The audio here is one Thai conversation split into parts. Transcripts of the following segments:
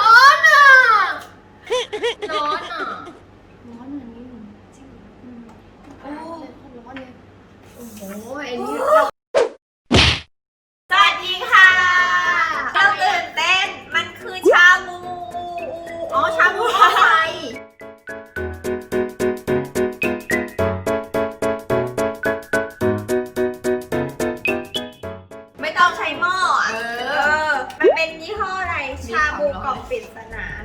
ร้อนอะ ร้อนอะ ร้อนอันนี้จริงโอ้ร้อนเลย โอ้โหไอ้นี่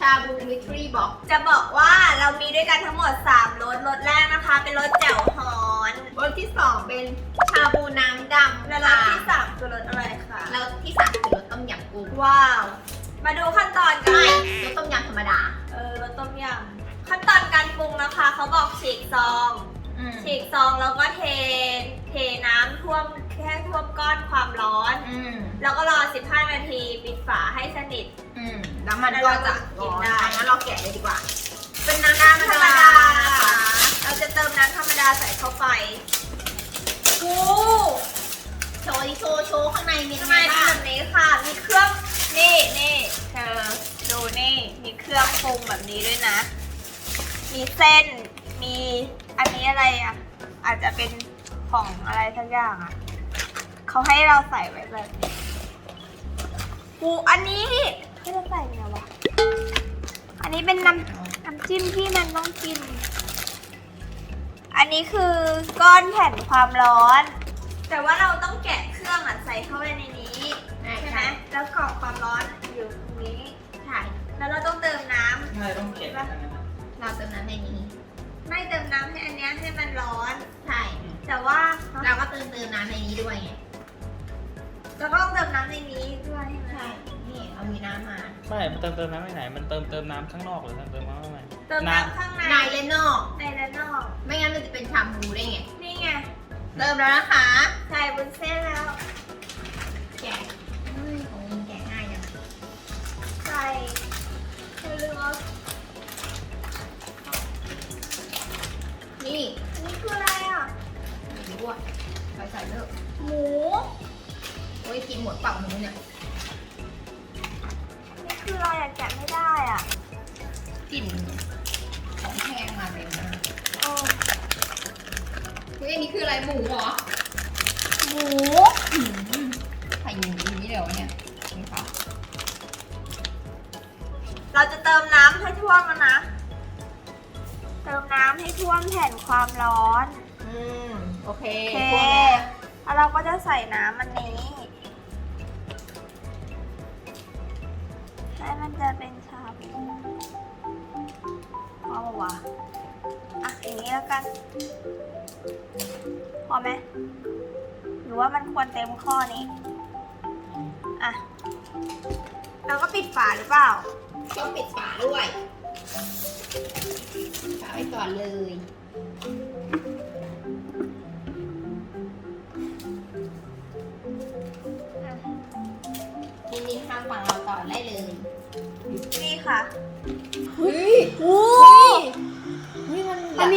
ชาบูมิทรีบอกจะบอกว่าเรามีด้วยกันทั้งหมด 3รสรสแรกนะคะ เป็นรสแจ่วฮอนรสที่สองเป็นชาบูน้ำดำและรสที่สามคือรสอะไรคะแล้วที่สามคือรสต้มยำกุ้งว้าว มาดูขั้นตอนกันไม่รสต้มยำธรรมดา เออรสต้มยำขั้นตอนการปรุงนะคะ เขาบอกฉีกซองฉีกซองแล้วก็เท เทน้ำท่วมแค่ท่วมก้อนความร้อนอืมแล้วก็รอ 15 นาที ปิดฝาให้สนิทอืม แล้วมันก็จะกินได้งั้นเราแกะเลยดีกว่า เป็นน้ำธรรมดานะคะเราจะเติมน้ำธรรมดาใส่เข้าไปโอ้โชว์ดิโชว์โชว์ข้างในมีทำอะไรไมเป็นบ้าแบงบนี้ค่ะ มีเครื่อง นี่นี่เธอดูนี่ มีเครื่องปรุงแบบนี้ด้วยนะ มีเส้น มีอันนี้อะไรอะ อาจจะเป็นของอะไรสักอย่างอะ เขาให้เราใส่ไว้แบบนี้ กูอันนี้ ให้เราใส่ไงวะ อันนี้เป็นน้ำน้ำจิ้มที่มันต้องกิน อันนี้คือก้อนแผ่นความร้อน แต่ว่าเราต้องแกะเครื่องอะใส่เข้าไปในนี้ ใช่ไหมแล้วกรอบความร้อนอยู่ตรงนี้ใช่แล้วเราต้องเติมน้ำใช่ต้องเก็บอันนั้นนะเราเติมน้ำในนี้ ไม่เติมน้ำให้อันเนี้ยให้มันร้อน ใช่ แต่ว่าเราก็เติมเติมน้ำในนี้ด้วยไงเราก็ต้องเติมน้ำในนี้ด้วยใช่ไหมใช่ นี่เอามีน้ำมา ไม่มันเติมเติมน้ำไม่ไหน มันเติมเติมน้ำข้างนอกหรือเติมเติมน้ำข้างในเติมน้ำข้างในในและนอก ในและนอก ไม่งั้นมันจะเป็นชาบูได้ไง นี่ไงเริ่มแล้วนะคะ ใส่บุนเส้นแล้ว แกะเฮ้ยของมึงแกะง่ายจังใส่เกลือนี่อันนี้คืออะไรอะ ไม่รู้อะใส่ใส่เลิกหมู โอ้ยกินหมดเปล่าหนูเนี่ย แกะไม่ได้อะกลิ่นของแพงมาเต็มนะโอ้เฮ้ยอันนี้คืออะไรหมูเหรอหมูหืมใส่หมูอย่างนี้เดี๋ยวเนี่ยนี่ค่ะเราจะเติมน้ำให้ท่วมแล้วนะ เติมน้ำให้ท่วมแผ่นความร้อน อืม โอเคโอเคพวกนี้แล้วเราก็จะใส่น้ำอันนี้ มันจะเป็นชาบูพอปะวะอะอย่างนี้แล้วกัน พอไหมหรือว่ามันควรเต็มข้อนี้ อะเราก็ปิดฝาหรือเปล่า ต้องปิดฝาด้วยฝาไว้ก่อนเลย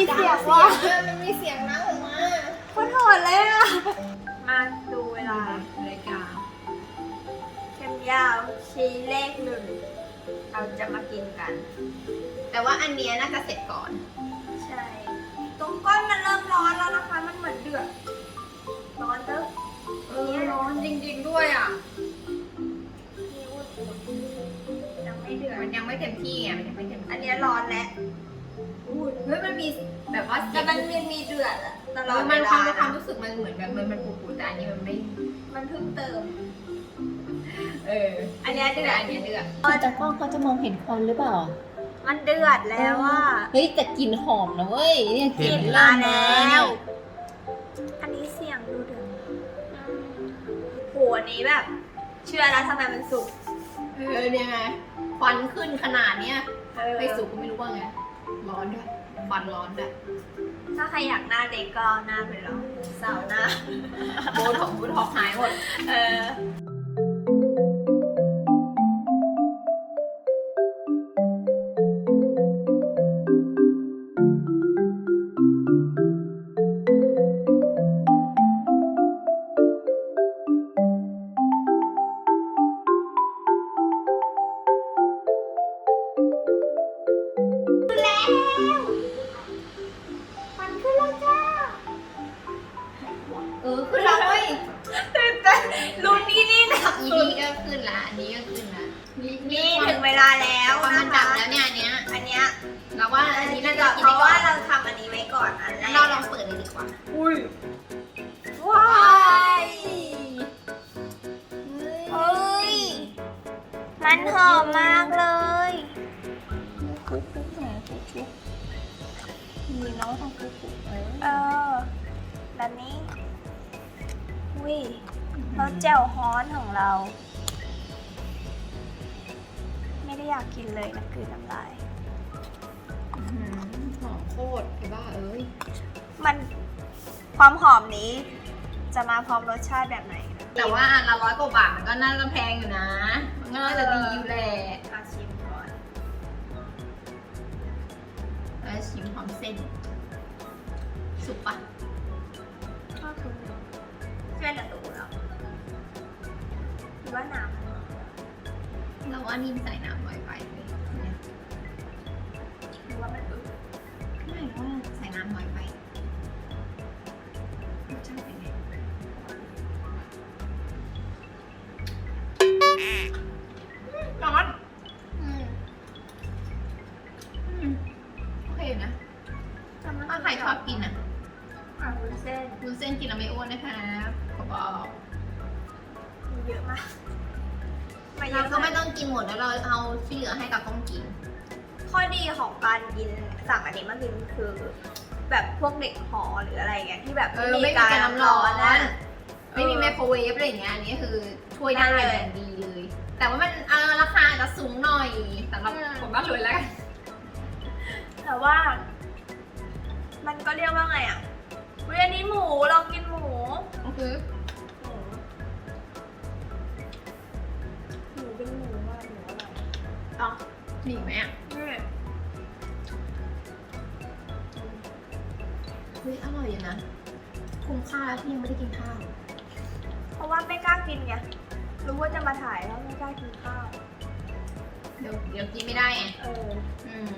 มันมันมีเสียงว่ะเออมันมีเสียงนะออกมาโคตรโหดเลยอะ มาดูเวลารายการเข้มยาวชี้เลขหนึ่ง เราจะมากินกัน แต่ว่าอันเนี้ยน่าจะเสร็จก่อน ใช่ ตรงก้นมันเริ่มร้อนแล้วนะคะ มันเหมือนเดือด ร้อนเด้อเออร้อนจริงๆด้วยอะนี่อุ่นๆยังไม่เดือด มันยังไม่เต็มที่ไง มันยังไม่เต็มที่อันเนี้ยร้อนแล้ว อุ้ยเฮ้ยมันมีแบบว่าเสีแต่ยงมันมีมีเดือดอะตลอดมันเวความลาความนะรู้สึกมันเหมือนแบบมันมันปูๆแต่อันนี้มันไม่ มันเพิ่งเติม เออ อันเนี้ยเดืแต่อดอันเนี้ยเดือดคือตากล้องเขาจะมองเห็นควันหรือเปล่ามันเดือดแล้วว่าเฮ้ยแต่กลิ่นหอมนะเว้ยเนี่ยกกลิ่ลิ่นนล่ามามาแล้เนี่วยอันนี้เสียงดูเดือดโหอันนี้แบบ เชื่อแล้วทำไมมันสุกเออเนี่ยไงควันขึ้นขนาดเนี้ยเออไม่สุกก็ไม่รู้ว่าไงร้อนด้วย ควันร้อนด้วยถ้าใครอยากหน้าเด็กก็เอาหน้าไปลองสาวหน้า โบท็อกซ์โบท็อกซ์หายหมด เออ ขึ้นละอันนี้ก็ขึ้นละนี่นี่ถึงเวลาแล้วพอมันนะดับคะแล้วเนี่ยอันเนี้ยอันเนี้ยเราว่าอันนี้น่าจะกินเพได้ราะก่อว่านเราทำอันนี้ไว้ก่อนอันแรกเราลองเปิดเลยดีกว่าอุ้ยว้ายเฮ้ย มันหอมมากเลยคุกคุกหน่อยคุกคุกมีน้องทำคุกคุกเออเออแบบนี้อุ้ย แล้วแจ่วฮ้อนของเรา ไม่ได้อยากกินเลยนะคือน้ำลาย หอมโคตรไอ้บ้าเอ้ยมันความหอมนี้ จะมาพร้อมรสชาติแบบไหนนะแต่ว่าอันละร้อยกว่าบาทมันก็น่าจะแพงอยู่นะ มันก็น่าจะดีอยู่แหละมาชิมก่อนแล้วชิมหอมเส้น สุกปะก็คือเพื่อนจะตูแล้ วหรือว่าน้ำเราว่านิ่มใส่น้ำน้อยไปเนี่ยหรือว่ามันอืดไม่ว่าใส่น้ำน้อยไปรสชาติเป็น เยเราอะก็ไม่มากต้องกินหมดแล้วเราเอาที่เหลือให้กับต้องกิน ข้อดีของการกินสั่งอันนี้มากินคือ แบบพวกเด็กหอหรืออะไรอย่างเงี้ยที่แบบเออไม่มีการน้ำร้อนนะไม่มีไมโครเวฟอะไรอย่างเงี้ยอันนี้คือช่วยได้ได้เลยอย่างดีเลย แต่ว่ามันเออราคาอาจจะสูงหน่อยสำหรับอืมคนบ้านรวยแล้วกันแต่ว่า มันก็เรียกว่าไงอะเวยอันนี้หมูเรากินหมู มีอีกไหมอะนี่เฮ้ยอร่อยอยู่นะ คุ้มค่าแล้วที่ยังไม่ได้กินข้าว เพราะว่าไม่กล้ากินไง รู้ว่าจะมาถ่ายแล้วไม่กล้ากินข้าว เดี๋ยวเดี๋ยวกินไม่ได้ไงเออ อืม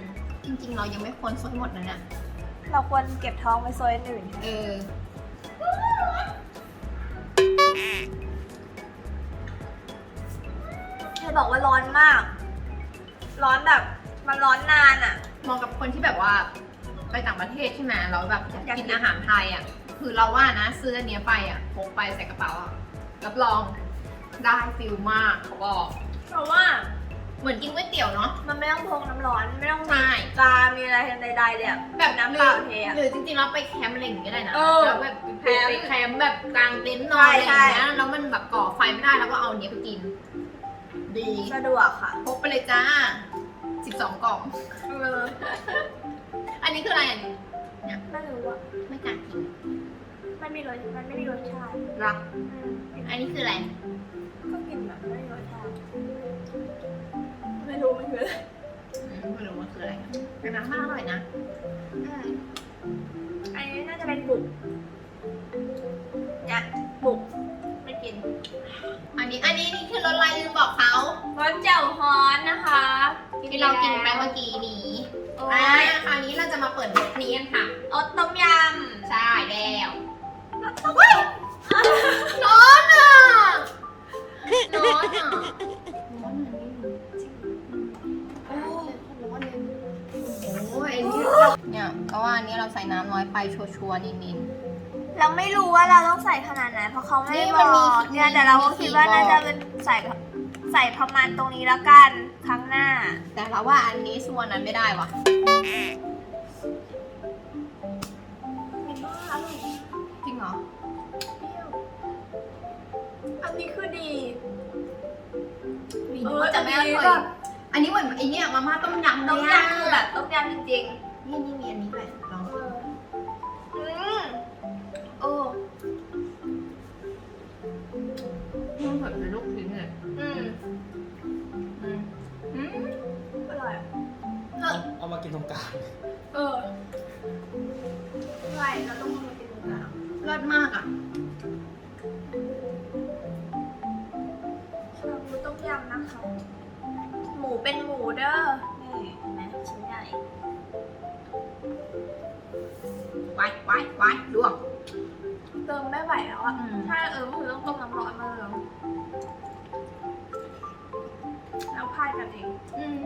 จริงๆ เรายังไม่ควรซดหมดนะเนี่ยเราควรเก็บท้องไว้โซยอันอื่นเออ เธอบอกว่าร้อนมาก ร้อนแบบมันร้อนนานอะเหมองกับคนที่แบบว่าไปต่างประเทศใช่ไหมเราแบบอยากอยากกิกินนอาหารไทยอะ คือเราว่านะซื้ออันเนี้ยไปอะพกไปใส่กระเป๋าอะรับรองได้ฟิลมากเขาบอกเพราะว่าเหมือนกินก๋วยเตี๋ยวเนาะ มันไม่ต้องพกน้ำร้อนไม่ต้องมีใช่ จามีอะไรใดๆเลยอะแบบน้ำเปล่าเทอะ หรือจริงๆเราไปแคมป์อะไรอย่างเงี้ยก็ได้นะเออแล้วแบบแคมป์ ไปแคมป์แบบกลางเต็นท์นอนอะไรใช่อย่างเงี้ยใช่แล้วมันแบบก่อไฟไม่ได้แล้วก็เอาอันเนี้ยไปกิน ดีสะดวกค่ะ พกไปเลยจ้า 12 กล่องเอออันนี้คืออะไรอันนี้ไม่รู้อะไม่กล้ากินมันมีรสมันไม่มีรสชาติ รัก อืมอันนี้คืออะไร ก็กินแบบไม่มีรสชาติ ไม่รู้มันคืออะไรอืมไม่รู้ว่าคืออะไรแต่น้ำมันอร่อยนะ อืมอันนี้น่าจะเป็นบุก สเจ่วฮ้อนนะคะที่เรากินไปเมื่อกี้นี้โอ้อ่ายคราวนี้เราจะมาเปิดรสนี้กันค่ะรสต้มยใช่แล้วำรสต้มยร้อนอะร้อนอะร้อนอันนี้จริงโอ้ร้อนเลยโหอันนี้เนี่ยก็ว่าอันนี้เราใส่น้ำน้อยไปชัวร์ๆนิดำเราไม่รู้ว่าเราต้องใส่ขนาดไหนเพราะเขาไม่นี่บมันอมีกเนี่ยแต่เราก็มีคิดว่าบอกน่าจะเป็นใส่ ใส่ประมาณตรงนี้แล้วกันครั้งหน้าๆแต่เราว่าอันนี้ส่วนนั้นไม่ได้ว่ะเห็นว่าอร่อยจริงเหรอเปรี้ยวอันนี้คือดีมีเออว่าจะไม่ออันนี้ร่อยแบบอันนี้เหมือนไอเนี่ยมาม่าต้มยำเลต้มยอะยำคือแบบต้มยำจริงนี่นี่มีอันนี้ด้วย มันเหมือนเป็นลูกชิ้นเลยอืมอืมอืมอร่อยอะเอาเอามากินตรงกลางเออใช่เราต้องมากินตรงกลางเลิศมากอะชาบูต้มยำนะคะหมูเป็นหมูเด้อนี่เห็นไหมชิ้นใหญ่ไว้ไว้ไว้ลวกเติมไม่ไหวแล้วอะอืม ถ้าเออก็คือต้องต้มน้ำร้อนมาเลย เราพลาดกันเอง อืม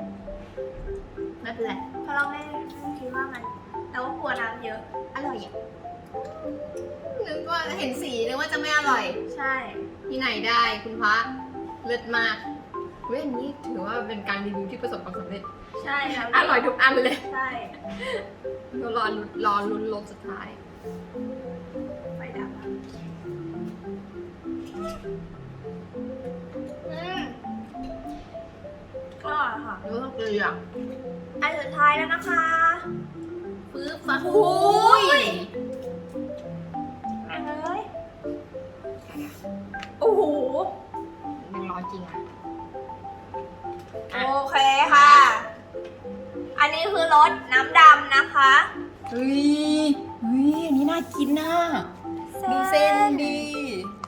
ไม่เป็นไรเพราะเราไม่ไม่คิดว่ามันเราก็กลัวน้ำเยอะ อร่อยอะนึกว่าเห็นสีนึกว่าจะไม่อร่อย ใช่ ที่ไหนได้คุณพระเลิศมากเว้ยอันนี้ถือว่าเป็นการรีวิวที่ประสบความสำเร็จ ใช่แล้วอร่อยทุกอันเลยใช่รอลุ้นรอลุ้นรสสุดท้าย ไฟดับอะ อร่อยค่ะรู้สึกดีอะอันสุดท้ายแล้วนะคะฟื้นฟ้าโอ้ยเอ้ยโอ้โหยังร้อนจริงอะโอเคค่ะ อันนี้คือรสน้ำดำนะคะเฮ้ยเฮ้ยอันนี้น่ากินน่ะดูเส้นดี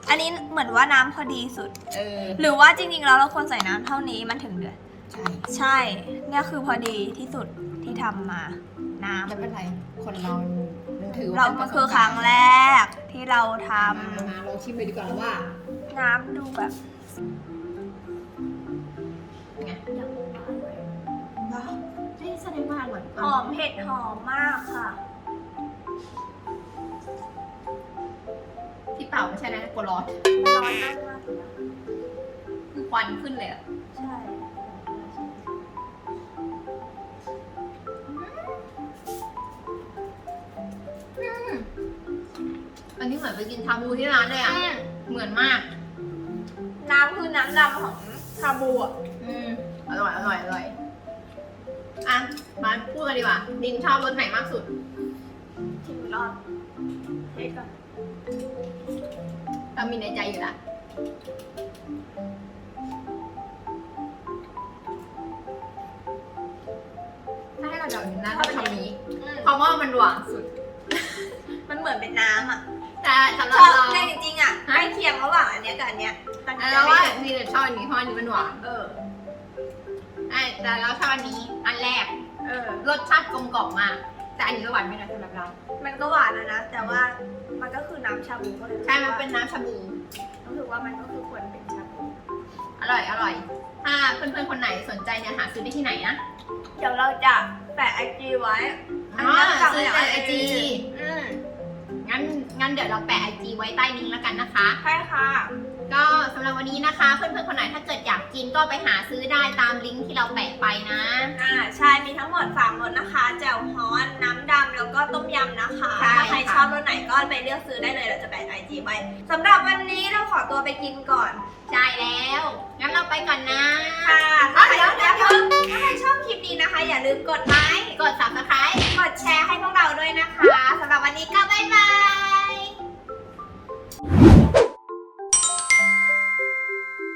อันนี้เหมือนว่าน้ำพอดีสุด เออ หรือว่าจริงๆแล้วเราควรใส่น้ำเท่านี้มันถึงเดือด ใช่ใช่ เนี่ยคือพอดีที่สุดที่ทำมา น้ำ ไม่เป็นไร คนเรามันถือว่าเราป็มันปะสบคือครั้งแรกที่เราทมามาลองชิมเลยดีกว่าแล้วว่าำน้ำดูแบบไงว้าวนี่แสดงว่าอร่อยหอมเผ็ดหอมมากค่ะ ที่เปล่าไม่ใช่นะกลัวร้อนร้อนมากมากเลยนะคือควันขึ้นเลยอะใช่ อันนี้เหมือนไปกินชาบูที่ร้านเลยอะอืมเหมือนมาก น้ำคือน้ำดำของชาบูอะอืมอร่อยอร่อยอร่อยอะมาพูดกันดีกว่าดินชอบรสไหนมากสุดชิมรอบเช็คก่อนเรามีในใจอยู่ละถ้าให้เราเดาหน้าเราทำนี้ อืมเพราะว่ามันหวานสุด มันเหมือนเป็นน้ำอะ แต่สำหชรับอบเราในจริงๆอะใกล้เคียงระหว่างอันเนี้ยกับอันเนี้ยแต่เราว่าดีเลยชอบอันนี้เพราะอันนี้มันหวานเออ ไอ้แต่เราชอบอันนี้อันแรกเออ รสชาติกลมกล่อมมาก แต่อันนี้ก็หวานไม่น้อยสำหรับเรา มันก็หวานนะนะ แต่ว่ามันก็คือน้ำชาบูก็เลยรู้สึกใช่มันเป็นน้ำชาบู รู้สึกว่ามันก็คือควรเป็นชาบู อร่อยอร่อย ถ้าเพื่อนๆคนไหนสนใจเนี่ยหาซื้อได้ที่ไหนนะเดี๋ยวเราจะแปะไอจีไว้อ๋อซื้อในไอจี อืม งั้นงั้นเดี๋ยวเราแปะไอจีไว้ใต้ลิงก์แล้วกันนะคะ ใช่ค่ะ ก็สำหรับวันนี้นะคะ เพื่อนๆคนไหนถ้าเกิดอยากกินก็ไปหาซื้อได้ตามลิงก์ที่เราแปะไปนะ อ่าใช่มีทั้งหมด3รสนะคะ แจ่วฮ้อน น้ำดำ แล้วก็ต้มยำนะคะ นก็ไปเลือกซื้อได้เลยเราจะแปะไอจีไว้สำหรับวันนี้เราขอตัวไปกินก่อน ใช่แล้ว งั้นเราไปก่อนนะ ค่ะถ้าใครชอบคลิปถ้าใครชอบคลิปนี้นะคะ อย่าลืมกดไลค์กด subscribe กดแชร์ให้พวกเราด้วยนะคะสำหรับวันนี้ก็บ๊ายบาย